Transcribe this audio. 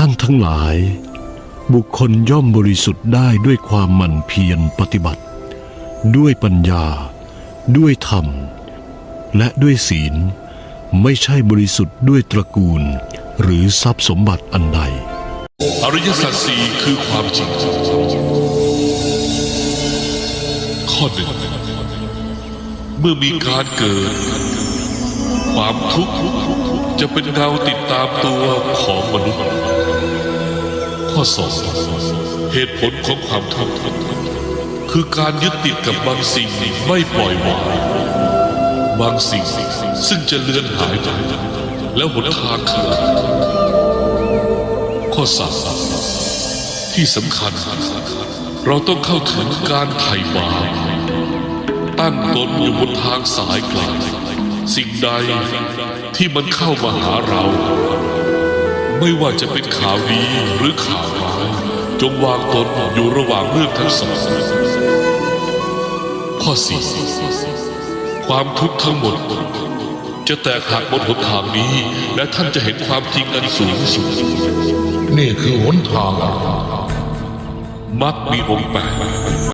ท่านทั้งหลาย บุคคลย่อมบริสุทธิ์ได้ด้วยความหมั่นเพียรปฏิบัติ ด้วยปัญญา ด้วยธรรม และด้วยศีล ไม่ใช่บริสุทธิ์ด้วยตระกูล หรือทรัพย์สมบัติอันใด อริยสัจสี่คือความจริง ข้อหนึ่งเมื่อมีการเกิด ความทุกข์ จะเป็นเงาติดตามตัวของมนุษย์ ข้อสองเหตุผลของความทุกข์คือการยึดติดกับบางสิ่งไม่ปล่อยวางบางสิ่งซึ่งจะเลือนหายไปแล้วหนทางคือข้อสามที่สำคัญ เราต้องเข้าถึงการไถ่บาปตั้งตนอยู่บนทางสายกลาง สิ่งใดที่มันเข้ามาหาเรา ไม่ว่าจะเป็นข่าวดีหรือข่าวร้ายจงวางตนอยู่ระหว่างเรื่องทั้งสองข้อสี่ความทุกข์ทั้งหมด จะแตกหักบนหนทางนี้ และท่านจะเห็นความจริงอันสูงสุด นี่คือหนทางอะไรมักมีองค์แปด